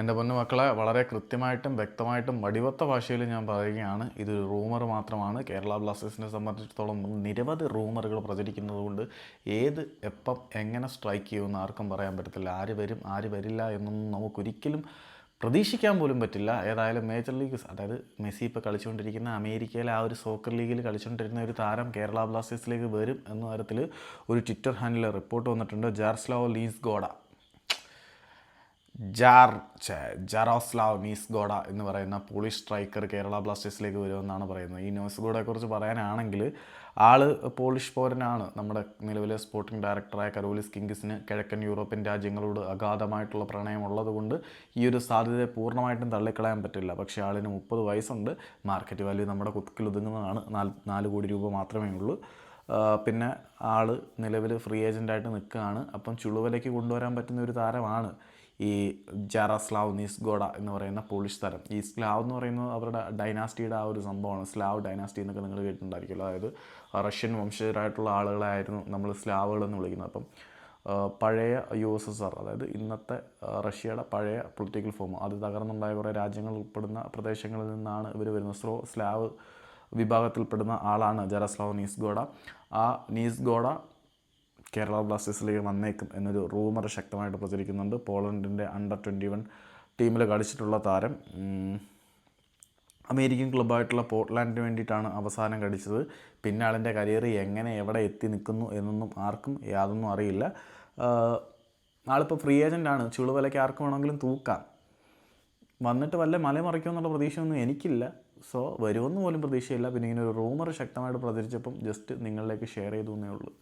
എന്റെ പൊന്നു മക്കളെ വളരെ കൃത്യമായിട്ടും വ്യക്തമായിട്ടും വടിവത്ത ഭാഷയിൽ ഞാൻ പറയുകയാണ്. ഇതൊരു റൂമർ മാത്രമാണ്. കേരള ബ്ലാസ്റ്റേഴ്സിനെ സംബന്ധിച്ചിടത്തോളം നിരവധി റൂമറുകൾ പ്രചരിക്കുന്നതുകൊണ്ട് ഏത് എപ്പം എങ്ങനെ സ്ട്രൈക്ക് ചെയ്യുമെന്ന് ആർക്കും പറയാൻ പറ്റത്തില്ല. ആര് വരും ആര് വരില്ല എന്നൊന്നും നമുക്കൊരിക്കലും പ്രതീക്ഷിക്കാൻ പോലും പറ്റില്ല. ഏതായാലും മേജർ ലീഗ് അതായത് മെസ്സി ഇപ്പോൾ കളിച്ചുകൊണ്ടിരിക്കുന്ന അമേരിക്കയിലെ ആ ഒരു സോക്കർ ലീഗിൽ കളിച്ചുകൊണ്ടിരുന്ന ഒരു താരം കേരള ബ്ലാസ്റ്റേഴ്സിലേക്ക് വരും എന്ന തരത്തിൽ ഒരു ട്വിറ്റർ ഹാൻഡിൽ റിപ്പോർട്ട് വന്നിട്ടുണ്ട്. ജാർസ്ലാവോ ലീസ് ഗോഡ ജാർ ജാറോസ്ലാവ് മീസ് ഗോഡ എന്ന് പറയുന്ന പോളിഷ് സ്ട്രൈക്കർ കേരള ബ്ലാസ്റ്റേഴ്സിലേക്ക് വരുമെന്നാണ് പറയുന്നത്. ഈ ന്യൂസ് ഗോഡയെക്കുറിച്ച് പറയാനാണെങ്കിൽ ആൾ പോളിഷ് പൗരനാണ്. നമ്മുടെ നിലവിലെ സ്പോർട്ടിംഗ് ഡയറക്ടറായ കരോലിസ് കിങ്കിസിന് കിഴക്കൻ യൂറോപ്യൻ രാജ്യങ്ങളോട് അഗാധമായിട്ടുള്ള പ്രണയം ഉള്ളതുകൊണ്ട് ഈ ഒരു സാധ്യതയെ പൂർണമായിട്ടും തള്ളിക്കളയാൻ പറ്റില്ല. പക്ഷേ ആളിന് മുപ്പത് വയസ്സുണ്ട്. മാർക്കറ്റ് വാല്യൂ നമ്മുടെ കുത്തിക്കിൽ ഒതുങ്ങുന്നതാണ്. നാല് നാല് കോടി രൂപ മാത്രമേ ഉള്ളൂ. പിന്നെ ആൾ നിലവിൽ ഫ്രീ ഏജന്റായിട്ട് നിൽക്കുകയാണ്. അപ്പം ചുളുവലയ്ക്ക് കൊണ്ടുവരാൻ പറ്റുന്ന ഒരു താരമാണ് ഈ ജാറാസ്ലാവ് നിസ്ഗോഡ എന്ന് പറയുന്ന പോളിഷ് താരം. ഈ സ്ലാവ് എന്ന് പറയുന്നത് അവരുടെ ഡൈനാസ്റ്റിയുടെ ആ ഒരു സംഭവമാണ്. സ്ലാവ് ഡൈനാസ്റ്റി എന്നൊക്കെ നിങ്ങൾ കേട്ടിട്ടുണ്ടായിരിക്കുമല്ലോ. അതായത് റഷ്യൻ വംശജരായിട്ടുള്ള ആളുകളായിരുന്നു നമ്മൾ സ്ലാവുകൾ എന്ന് വിളിക്കുന്നത്. അപ്പം പഴയ യു എസ് എസ് ആർ അതായത് ഇന്നത്തെ റഷ്യയുടെ പഴയ പൊളിറ്റിക്കൽ ഫോം അത് തകർന്നുണ്ടായ കുറേ രാജ്യങ്ങൾ ഉൾപ്പെടുന്ന പ്രദേശങ്ങളിൽ നിന്നാണ് ഇവർ വരുന്നത്. സ്ലോ സ്ലാവ് വിഭാഗത്തിൽപ്പെടുന്ന ആളാണ് ജറസ്ലാവ് നീസ്ഗോഡ. ആ നീസ്ഗോഡ കേരള ബ്ലാസ്റ്റേഴ്സിലേക്ക് വന്നേക്കും എന്നൊരു റൂമർ ശക്തമായിട്ട് പ്രചരിക്കുന്നുണ്ട്. പോളണ്ടിന്റെ അണ്ടർ ട്വന്റി വൺ ടീമിൽ കളിച്ചിട്ടുള്ള താരം. അമേരിക്കൻ ക്ലബ്ബായിട്ടുള്ള പോർട്ട്ലാൻഡിന് വേണ്ടിയിട്ടാണ് അവസാനം കടിച്ചത് പിന്നെ ആളിന്റെ കരിയർ എങ്ങനെ എവിടെ എത്തി നിൽക്കുന്നു എന്നൊന്നും ആർക്കും യാതൊന്നും അറിയില്ല. ആളിപ്പോൾ ഫ്രീ ഏജന്റാണ് ചുളുവിലയ്ക്ക് ആർക്ക് വേണമെങ്കിലും തൂക്കാം. വന്നിട്ട് വല്ല മലമറിക്കുമെന്നുള്ള പ്രതീക്ഷയൊന്നും എനിക്കില്ല. സോ വരുമെന്ന് പോലും പ്രതീക്ഷയില്ല. പിന്നെ ഇങ്ങനെ ഒരു റൂമർ ശക്തമായിട്ട് പ്രചരിച്ചപ്പം ജസ്റ്റ് നിങ്ങളിലേക്ക് ഷെയർ ചെയ്തു എന്നേ ഉള്ളൂ.